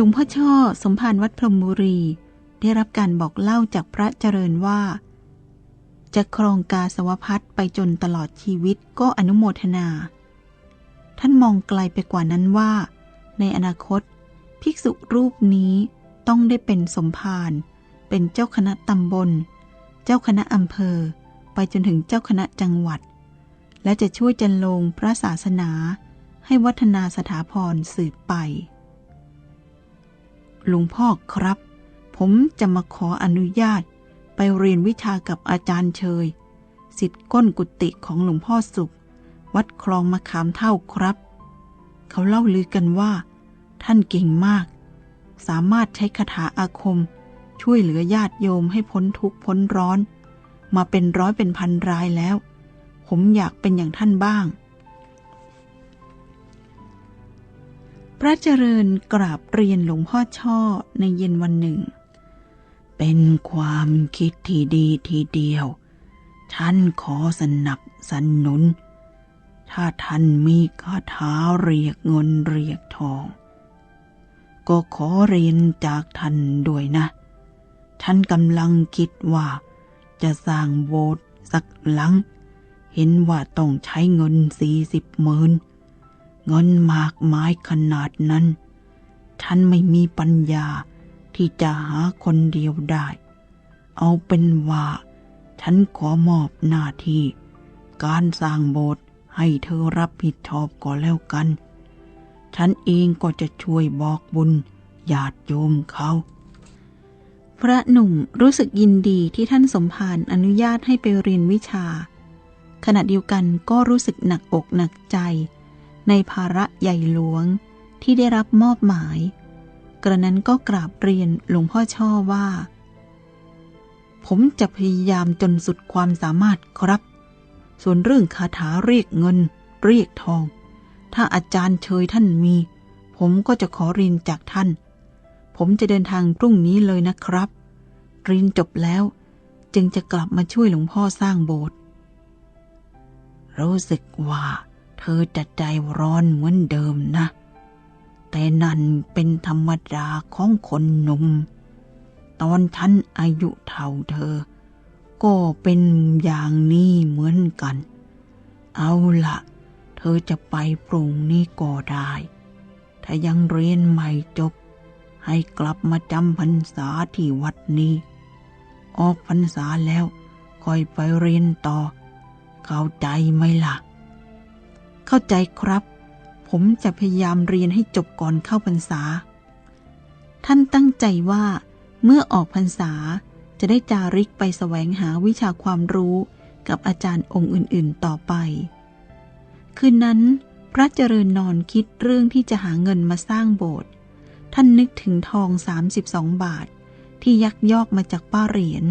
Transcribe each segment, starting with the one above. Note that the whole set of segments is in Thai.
หลวงพ่อช่อสมภารวัดพรหมบุรี ได้รับการบอกเล่าจากพระเจริญว่า จะครองกาสวพัฒไปจนตลอดชีวิตก็อนุโมทนา ท่านมองไกลไปกว่านั้นว่า ในอนาคต ภิกษุรูปนี้ต้องได้เป็นสมภารเป็นเจ้าคณะตำบล เจ้าคณะอำเภอ ไปจนถึงเจ้าคณะจังหวัด และจะช่วยจันลงพระศาสนาให้วัฒนาสถาพรสืบไป หลวงพ่อครับ ผมจะมาขออนุญาต ไปเรียนวิชากับอาจารย์เชยสิทธิ์ก้นกุฏิของหลวงพ่อสุข วัดคลองมะขามเท่าครับ เขาเล่าลือกันว่า ท่านเก่งมาก สามารถใช้คาถาอาคม ช่วยเหลือญาติโยมให้พ้นทุกข์พ้นร้อน มาเป็นร้อยเป็นพันรายแล้ว ผมอยากเป็นอย่างท่านบ้าง พระเจริญกราบเรียนหลวงพ่อช่อในเย็นวันหนึ่ง เป็นความคิดที่ดีทีเดียว ท่านขอสนับสนุน ถ้าท่านมีคาถาเรียกเงินเรียกทอง ก็ขอเรียนจากท่านด้วยนะ ท่านกำลังคิดว่าจะสร้างโบสถ์สักหลัง เห็นว่าต้องใช้เงินสี่สิบหมื่น เงินมากมายขนาดนั้นท่านไม่มีปัญญาที่จะหาคนเดียวได้ เอาเป็นว่า ฉันขอมอบหน้าที่ การสร้างโบสถ์ให้เธอรับผิดชอบก็แล้วกัน ฉันเองก็จะช่วยบอกบุญญาติโยมเขา พระหนุ่มรู้สึกยินดีที่ท่านสมภารอนุญาตให้ไปเรียนวิชา ขณะเดียวกันก็รู้สึกหนักอกหนักใจ ในภาระใหญ่หลวงที่ได้รับมอบหมาย กระนั้นก็กราบเรียนหลวงพ่อช่อว่า ผมจะพยายามจนสุดความสามารถครับ ส่วนเรื่องคาถาเรียกเงิน เรียกทอง ถ้าอาจารย์เชยท่านมี ผมก็จะขอเรียนจากท่าน ผมจะเดินทางพรุ่งนี้เลยนะครับ เรียนจบแล้วจึงจะกลับมาช่วยหลวงพ่อสร้างโบสถ์รู้สึกว่า เธอจะใจร้อนเหมือนเดิมนะ แต่นั่นเป็นธรรมดาของคนหนุ่ม ตอนฉันอายุเท่าเธอ ก็เป็นอย่างนี้เหมือนกัน เอาละเธอจะไปปรุงนี้ก็ได้ ถ้ายังเรียนใหม่จบ ให้กลับมาจำพรรษาที่วัดนี้ ออกพรรษาแล้วค่อยไปเรียนต่อ เข้าใจไหมล่ะ เข้าใจครับ ผมจะพยายามเรียนให้จบก่อนเข้าพรรษา ท่านตั้งใจว่า เมื่อออกพรรษาจะได้จาริกไปแสวงหาวิชาความรู้กับอาจารย์องค์อื่น ๆ ต่อไป คืนนั้น พระเจริญนอนคิดเรื่องที่จะหาเงินมาสร้างโบสถ์ ท่านนึกถึงทอง 32 บาท ที่ยักยอกมาจากป้าเหรียญ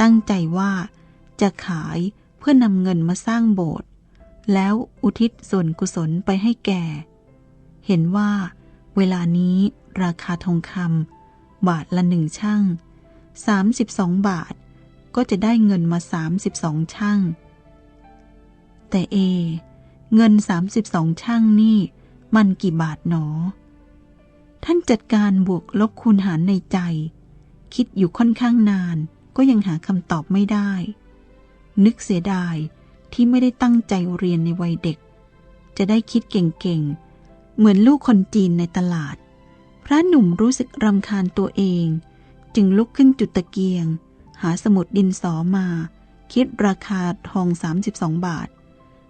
ตั้งใจว่าจะขายเพื่อนำเงินมาสร้างโบสถ์ แล้วอุทิศส่วนกุศลไปให้แก่ เห็นว่า เวลานี้ราคาทองคำบาทละหนึ่งช่าง32 บาท ก็จะได้เงินมา 32 ช่าง แต่เอ เงิน 32 ช่างนี่ มันกี่บาทหนอ ท่านจัดการบวกลบคูณหารในใจ คิดอยู่ค่อนข้างนานก็ยังหาคำตอบไม่ได้ นึกเสียดาย ที่ไม่ได้ตั้งใจเรียนในวัยเด็ก จะได้คิดเก่งๆ เหมือนลูกคนจีนในตลาด พระหนุ่มรู้สึกรำคาญตัวเอง จึงลุกขึ้นจุดตะเกียง หาสมุดดินสอมา คิดราคาทอง 32 บาท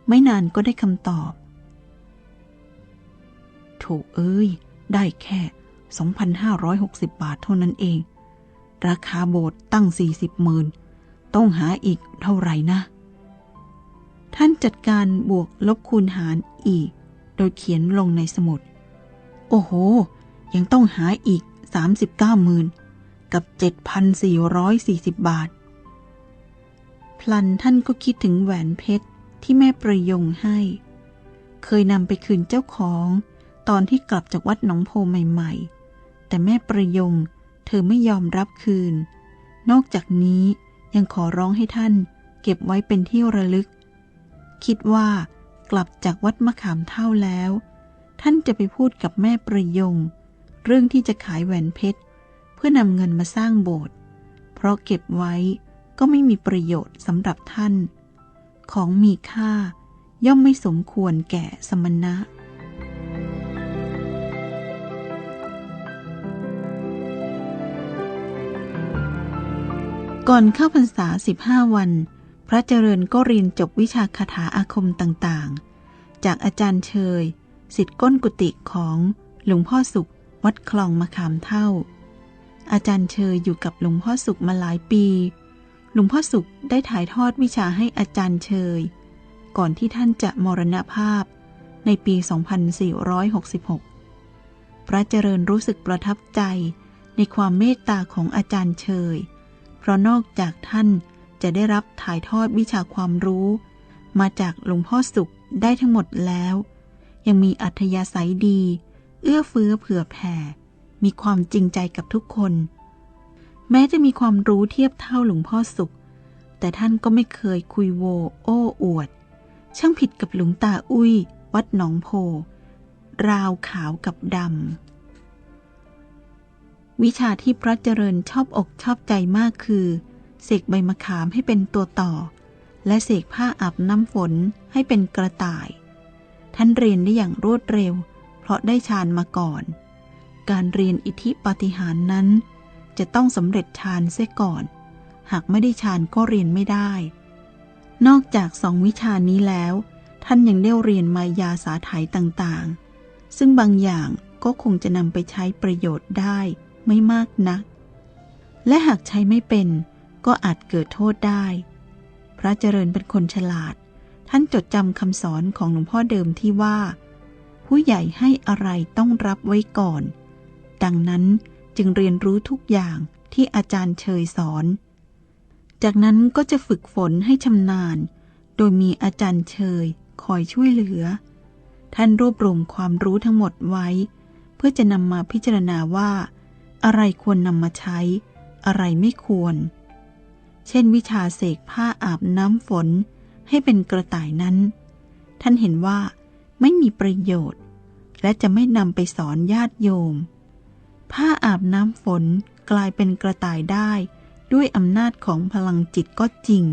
ไม่นานก็ได้คำตอบโถเอ้ย ได้แค่ 2,560 บาทเท่านั้นเอง ราคาโบสถ์ตั้ง 40หมื่นต้องหาอีกเท่าไหร่นะ ท่านจัดการบวกลบคูณหารอีก โดยเขียนลงในสมุด โอ้โห ยังต้องหาอีก 39หมื่นกับ 7,440 บาท พลันท่านก็คิดถึงแหวนเพชรที่แม่ประยงให้ เคยนำไปคืนเจ้าของตอนที่กลับจากวัดหนองโพใหม่ ๆ แต่แม่ประยงเธอไม่ยอมรับคืน นอกจากนี้ยังขอร้องให้ท่านเก็บไว้เป็นที่ระลึก คิดว่ากลับจากวัดมะขามเท่าแล้ว ท่านจะไปพูดกับแม่ประยง เรื่องที่จะขายแหวนเพชร เพื่อนำเงินมาสร้างโบสถ์เพราะเก็บไว้ก็ไม่มีประโยชน์สำหรับท่าน ของมีค่าย่อมไม่สมควรแก่สมณะก่อนเข้าพรรษาสิบห้าวัน พระเจริญก็เรียนจบวิชาคาถาอาคมต่างๆ จากอาจารย์เชยสิทธิก้นกุฏิของหลวงพ่อสุขวัดคลองมะขามเท่า อาจารย์เชยอยู่กับหลวงพ่อสุขมาหลายปี หลวงพ่อสุขได้ถ่ายทอดวิชาให้อาจารย์เชย ก่อนที่ท่านจะมรณภาพในปี 2466 พระเจริญรู้สึกประทับใจในความเมตตาของอาจารย์เชย เพราะนอกจากท่าน จะได้รับถ่ายทอดวิชาความรู้ มาจากหลวงพ่อสุขได้ทั้งหมดแล้ว ยังมีอัธยาศัยดี เอื้อเฟื้อเผื่อแผ่ มีความจริงใจกับทุกคน แม้จะมีความรู้เทียบเท่าหลวงพ่อสุข แต่ท่านก็ไม่เคยคุยโว โอ้อวด ช่างผิดกับหลวงตาอุ้ย วัดหนองโพ ราวขาวกับดำวิชาที่พระเจริญชอบอกชอบใจมากคือ เสกใบมะขามให้เป็นตัวต่อ และเสกผ้าอาบน้ำฝนให้เป็นกระต่าย ท่านเรียนได้อย่างรวดเร็ว เพราะได้ฌานมาก่อน การเรียนอิทธิปาฏิหารนั้น จะต้องสำเร็จฌานเสียก่อน หากไม่ได้ฌานก็เรียนไม่ได้ นอกจากสองวิชานี้แล้ว ท่านยังได้เรียนมายาสาไถต่างๆ ซึ่งบางอย่างก็คงจะนำไปใช้ประโยชน์ได้ไม่มากนัก และหากใช้ไม่เป็น ก็อาจเกิดโทษได้ พระเจริญเป็นคนฉลาด ท่านจดจำคำสอนของหลวงพ่อเดิมที่ว่า ผู้ใหญ่ให้อะไรต้องรับไว้ก่อน ดังนั้นจึงเรียนรู้ทุกอย่างที่อาจารย์เชยสอน จากนั้นก็จะฝึกฝนให้ชำนาญ โดยมีอาจารย์เชยคอยช่วยเหลือ ท่านรวบรวมความรู้ทั้งหมดไว้ เพื่อจะนำมาพิจารณาว่า อะไรควรนำมาใช้ อะไรไม่ควร เช่นวิชาเสกผ้าอาบน้ำฝนให้เป็นกระต่ายนั้น ท่านเห็นว่าไม่มีประโยชน์ และจะไม่นำไปสอนญาติโยม ผ้าอาบน้ำฝนกลายเป็นกระต่ายได้ ด้วยอำนาจของพลังจิตก็จริง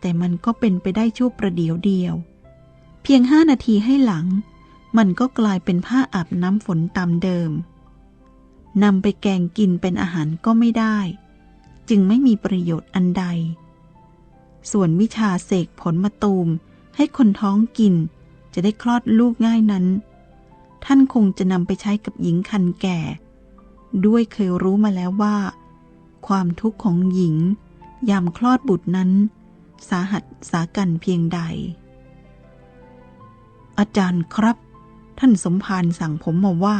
แต่มันก็เป็นไปได้ชั่วประเดียวเดียว เพียงห้านาทีให้หลัง มันก็กลายเป็นผ้าอาบน้ำฝนตามเดิมนำไปแกงกินเป็นอาหารก็ไม่ได้ จึงไม่มีประโยชน์อันใด ส่วนวิชาเสกผลมะตูมให้คนท้องกิน จะได้คลอดลูกง่ายนั้น ท่านคงจะนำไปใช้กับหญิงคันแก่ ด้วยเคยรู้มาแล้วว่า ความทุกข์ของหญิง ยามคลอดบุตรนั้น สาหัสสากันเพียงใด อาจารย์ครับ ท่านสมภารสั่งผมมาว่า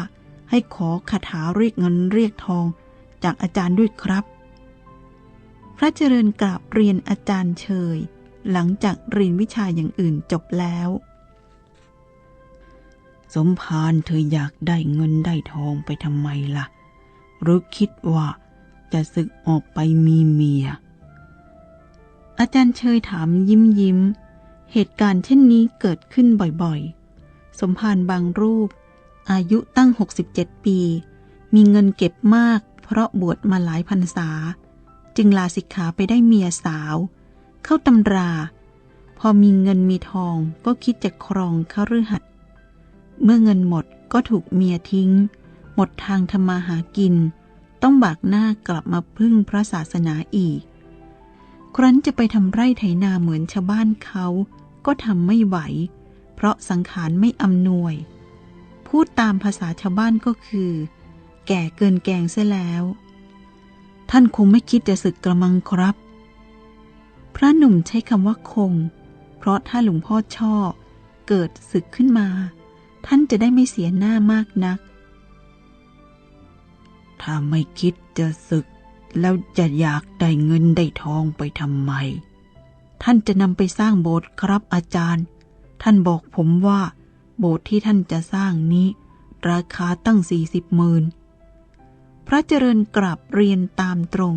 ให้ขอคาถาเรียกเงินเรียกทอง จากอาจารย์ด้วยครับ ระเจริญกราบเรียนอาจารย์เชย หลังจากเรียนวิชาอย่างอื่นจบแล้ว สมภารเธออยากได้เงินได้ทองไปทำไมล่ะ หรือคิดว่าจะศึกออกไปมีเมีย อาจารย์เชยถามยิ้มยิ้ม เหตุการณ์เช่นนี้เกิดขึ้นบ่อยๆ สมภารบางรูป อายุตั้ง 67 ปี มีเงินเก็บมากเพราะบวชมาหลายพรรษา จึงลาสิกขาไปได้เมียสาว เข้าตำรา พอมีเงินมีทองก็คิดจะครองเขาฤหัสเมื่อเงินหมดก็ถูกเมียทิ้ง หมดทางทำมาหากิน ต้องบากหน้ากลับมาพึ่งพระศาสนาอีก ครั้นจะไปทำไร่ไถนาเหมือนชาวบ้านเขาก็ทำไม่ไหว เพราะสังขารไม่อำนวย พูดตามภาษาชาวบ้านก็คือ แก่เกินแกงเสียแล้ว ท่านคงไม่คิดจะศึกกระมังครับ พระหนุ่มใช้คำว่าคง เพราะถ้าหลวงพ่อช่อเกิดศึกขึ้นมา ท่านจะได้ไม่เสียหน้ามากนัก ถ้าไม่คิดจะศึก แล้วจะอยากได้เงินได้ทองไปทำไม ท่านจะนำไปสร้างโบสถ์ครับอาจารย์ ท่านบอกผมว่า โบสถ์ที่ท่านจะสร้างนี้ ราคาตั้งสี่สิบหมื่น ระเจริญกราบเรียนตามตรง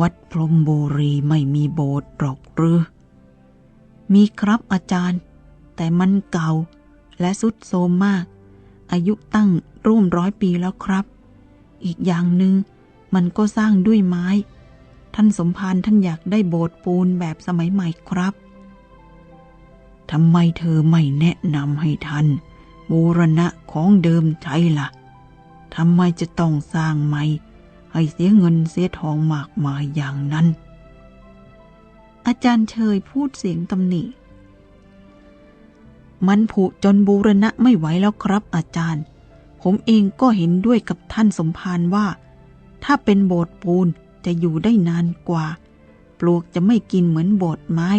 วัดพรหมบุรีไม่มีโบสถ์หรอกหรือ มีครับอาจารย์ แต่มันเก่าและสุดโทรมมาก อายุตั้งร่วมร้อยปีแล้วครับ อีกอย่างหนึง่งมันก็สร้างด้วยไม้ ท่านสมภารท่านอยากได้โบสถ์ปูนแบบสมัยใหม่ครับทำไมเธอไม่แนะนำให้ท่านบูรณะของเดิมใช้ละ่ะ ทำไมจะต้องสร้างใหม่ให้เสียเงินเสียทองมากมายอย่างนั้น อาจารย์เชยพูดเสียงตำหนิ มันผุจนบูรณะไม่ไหวแล้วครับอาจารย์ ผมเองก็เห็นด้วยกับท่านสมภารว่า ถ้าเป็นโบสถ์ปูนจะอยู่ได้นานกว่า ปลวกจะไม่กินเหมือนโบสถ์ไม้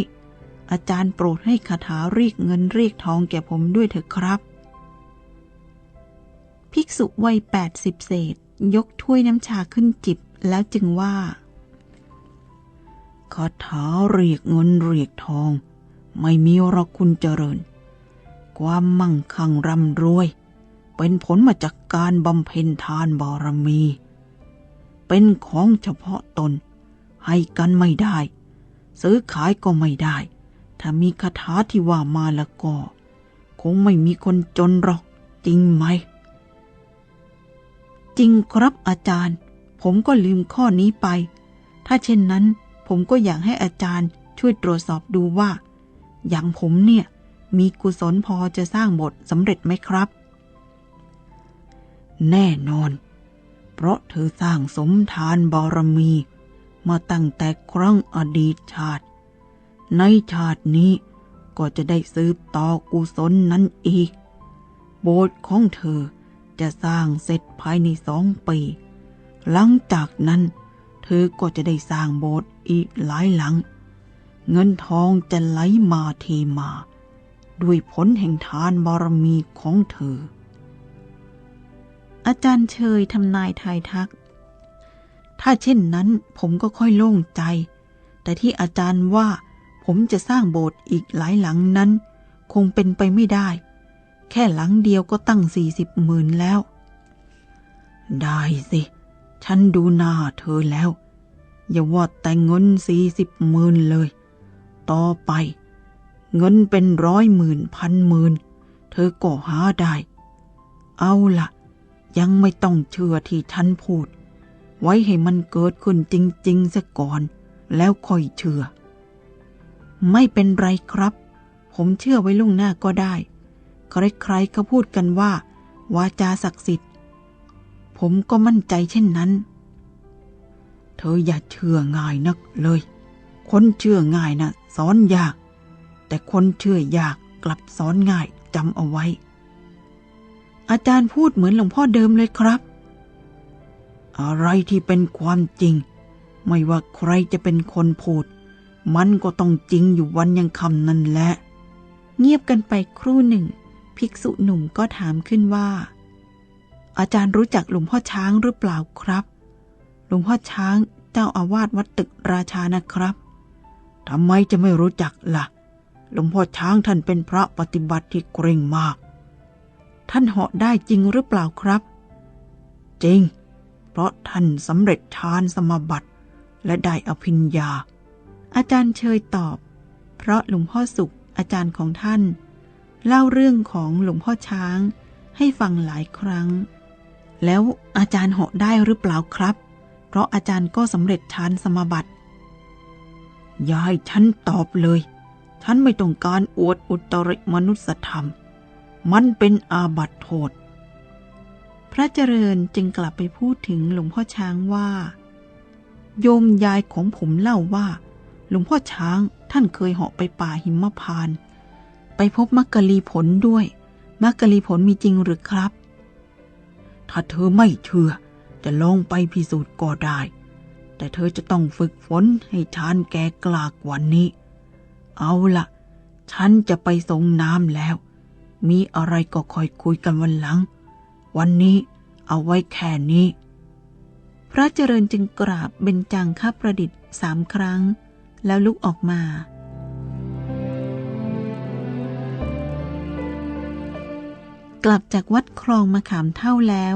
อาจารย์โปรดให้คาถาเรียกเงินเรียกทองแก่ผมด้วยเถอะครับ ภิกษุวัยแปดสิบเศษ ยกถ้วยน้ำชาขึ้นจิบแล้วจึงว่าคาถาเรียกเงินเรียกทอง ไม่มีหรอกคุณเจริญ ความมั่งคั่งร่ำรวย เป็นผลมาจากการบำเพ็ญทานบารมี เป็นของเฉพาะตน ให้กันไม่ได้ ซื้อขายก็ไม่ได้ ถ้ามีคาถาที่ว่ามาแล้วก็ คงไม่มีคนจนหรอกจริงไหม จริงครับอาจารย์ ผมก็ลืมข้อนี้ไป ถ้าเช่นนั้น ผมก็อยากให้อาจารย์ช่วยตรวจสอบดูว่า อย่างผมเนี่ย มีกุศลพอจะสร้างบทสำเร็จไหมครับ แน่นอน เพราะเธอสร้างสมทานบารมี มาตั้งแต่ครั้งอดีตชาติ ในชาตินี้ก็จะได้สืบต่อกุศลนั้นอีก โบสถ์ของเธอ จะสร้างเสร็จภายในสองปี หลังจากนั้น เธอก็จะได้สร้างโบสถ์อีกหลายหลัง เงินทองจะไหลมาเทมา ด้วยผลแห่งทานบารมีของเธอ อาจารย์เชยทำนายทายทัก ถ้าเช่นนั้นผมก็ค่อยโล่งใจ แต่ที่อาจารย์ว่าผมจะสร้างโบสถ์อีกหลายหลังนั้น คงเป็นไปไม่ได้ แค่หลังเดียวก็ตั้งสี่สิบหมื่นแล้ว ได้สิ ฉันดูหน้าเธอแล้ว อย่าว่าแต่เงินสี่สิบหมื่นเลย ต่อไป เงินเป็นร้อยหมื่นพันหมื่นเธอก็หาได้ เอาละ่ะ ยังไม่ต้องเชื่อที่ฉันพูด ไว้ให้มันเกิดขึ้นจริงๆซะก่อน แล้วค่อยเชื่อ ไม่เป็นไรครับ ผมเชื่อไว้ล่วงหน้าก็ได้ ใครๆก็พูดกันว่า วาจาศักดิ์สิทธิ์ ผมก็มั่นใจเช่นนั้น เธออย่าเชื่อง่ายนักเลย คนเชื่อง่ายนะสอนยาก แต่คนเชื่อยากกลับสอนง่ายจำเอาไว้ อาจารย์พูดเหมือนหลวงพ่อเดิมเลยครับ อะไรที่เป็นความจริง ไม่ว่าใครจะเป็นคนพูด มันก็ต้องจริงอยู่วันยังคำนั่นแหละเงียบกันไปครู่หนึ่ง ภิกษุหนุ่มก็ถามขึ้นว่า อาจารย์รู้จักหลวงพ่อช้างหรือเปล่าครับ หลวงพ่อช้างเจ้าอาวาสวัดตึกราชานะครับทำไมจะไม่รู้จักละ่ะ หลวงพ่อช้างท่านเป็นพระปฏิบัติที่เกรงมาก ท่านเหาะได้จริงหรือเปล่าครับ จริง เพราะท่านสำเร็จฌานสมาบัติและได้อภิญญา อาจารย์เชยตอบ เพราะหลวงพ่อสุขอาจารย์ของท่าน เล่าเรื่องของหลวงพ่อช้างให้ฟังหลายครั้ง แล้วอาจารย์เหาะได้หรือเปล่าครับ เพราะอาจารย์ก็สำเร็จฌานสมาบัติยาให้ฉันตอบเลย ฉันไม่ต้องการอวดอุตริมนุสธรรม มันเป็นอาบัติโทษ พระเจริญจึงกลับไปพูดถึงหลวงพ่อช้างว่า โยมยายของผมเล่าว่า หลวงพ่อช้างท่านเคยเหาะไปป่าหิมพานต์ ไปพบมักกะลีผลด้วย มักกะลีผลมีจริงหรือครับ ถ้าเธอไม่เชื่อ จะลองไปพิสูจน์ก็ได้ แต่เธอจะต้องฝึกฝนให้ชานแกกลากว่านี้ เอาละฉันจะไปส่งน้ำแล้ว มีอะไรก็คอยคุยกันวันหลัง วันนี้เอาไว้แค่นี้ พระเจริญจึงกราบเบญจังข้าประดิษฐ์สามครั้ง แล้วลุกออกมา กลับจากวัดคลองมะขามเท่าแล้ว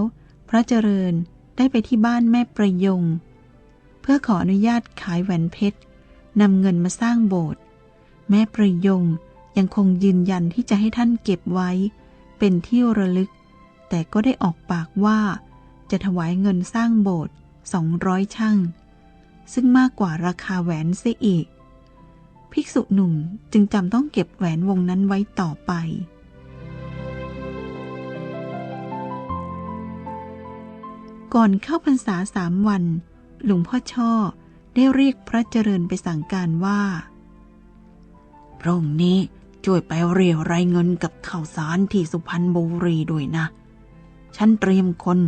พระเจริญได้ไปที่บ้านแม่ประยง เพื่อขออนุญาตขายแหวนเพชรนำเงินมาสร้างโบสถ์แม่ประยงยังคงยืนยันที่จะให้ท่านเก็บไว้ เป็นที่ระลึกแแต่ก็ได้ออกปากว่า จะถวายเงินสร้างโบสถ์สองร้อยช่าง ซึ่งมากกว่าราคาแหวนเสียอีก ภิกษุหนุ่มจึงจำต้องเก็บแหวนวงนั้นไว้ต่อไป ก่อนเข้าพรรษาสามวัน หลวงพ่อช่อได้เรียกพระเจริญไปสั่งการว่า พรุ่งนี้ช่วยไปเรียรายเงินกับข่าวสารที่สุพรรณบุรีด้วยนะ ฉันเตรียมคน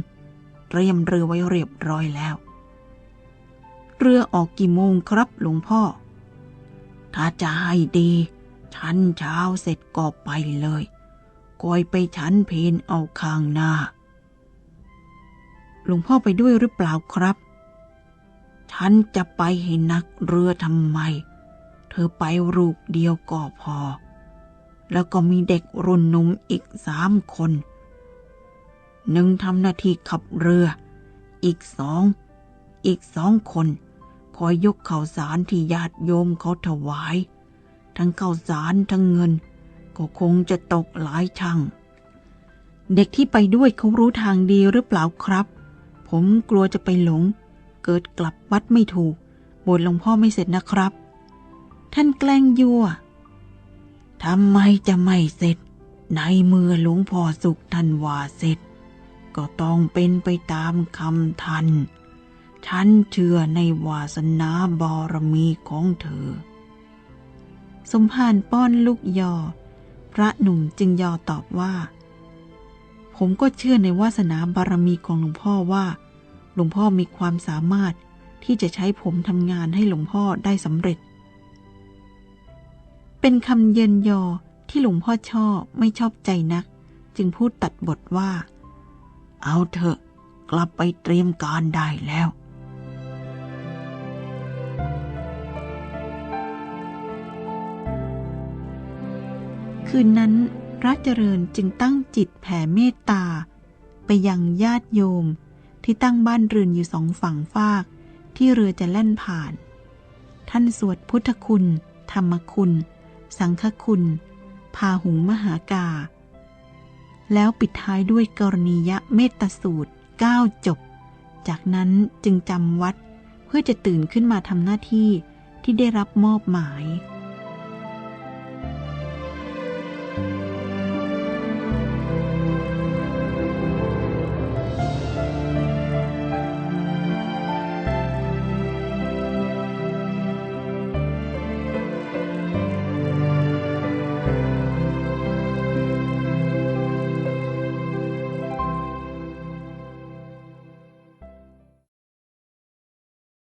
เตรียมเรือไว้เรียบร้อยแล้ว เรือออกกี่โมงครับหลวงพ่อ ถ้าจะให้ดี ฉันเช้าเสร็จก็ไปเลยกอยไปฉันเพนเอาข้างหน้า หลวงพ่อไปด้วยหรือเปล่าครับ ฉันจะไปให้นักเรือทำไม เธอไปรูปเดียวก็พอ แล้วก็มีเด็กรุ่นหนุ่มอีกสามคน หนึ่งทำหน้าที่ขับเรือ อีกสอง อีกสองคน คอยยกข่าวสารที่ญาติโยมเขาถวาย ทั้งข่าวสารทั้งเงิน ก็คงจะตกหลายช่างเด็กที่ไปด้วยเขารู้ทางดีหรือเปล่าครับ ผมกลัวจะไปหลง เกิดกลับวัดไม่ถูกบทหลวงพ่อไม่เสร็จนะครับ ท่านแกล้งยั่วทำไมจะไม่เสร็จ ในเมื่อหลวงพ่อสุขท่านว่าเสร็จ ก็ต้องเป็นไปตามคำท่านฉันเชื่อในวาสนาบารมีของเธอ สมภารป้อนลูกยอ พระหนุ่มจึงยอตอบว่า ผมก็เชื่อในวาสนาบารมีของหลวงพ่อว่า หลวงพ่อมีความสามารถที่จะใช้ผมทำงานให้หลวงพ่อได้สำเร็จ เป็นคำเยินยอที่หลวงพ่อชอบไม่ชอบใจนัก จึงพูดตัดบทว่า เอาเถอะ กลับไปเตรียมการได้แล้ว คืนนั้น ระเจริญจึงตั้งจิตแผ่เมตตา ไปยังญาติโยมที่ตั้งบ้านเรือนอยู่สองฝั่งฟาก ที่เรือจะแล่นผ่าน ท่านสวดพุทธคุณ ธรรมคุณ สังฆคุณ พาหุงมหากา แล้วปิดท้ายด้วยกรณียเมตตาสูตร9จบ จากนั้นจึงจำวัดเพื่อจะตื่นขึ้นมาทำหน้าที่ที่ได้รับมอบหมาย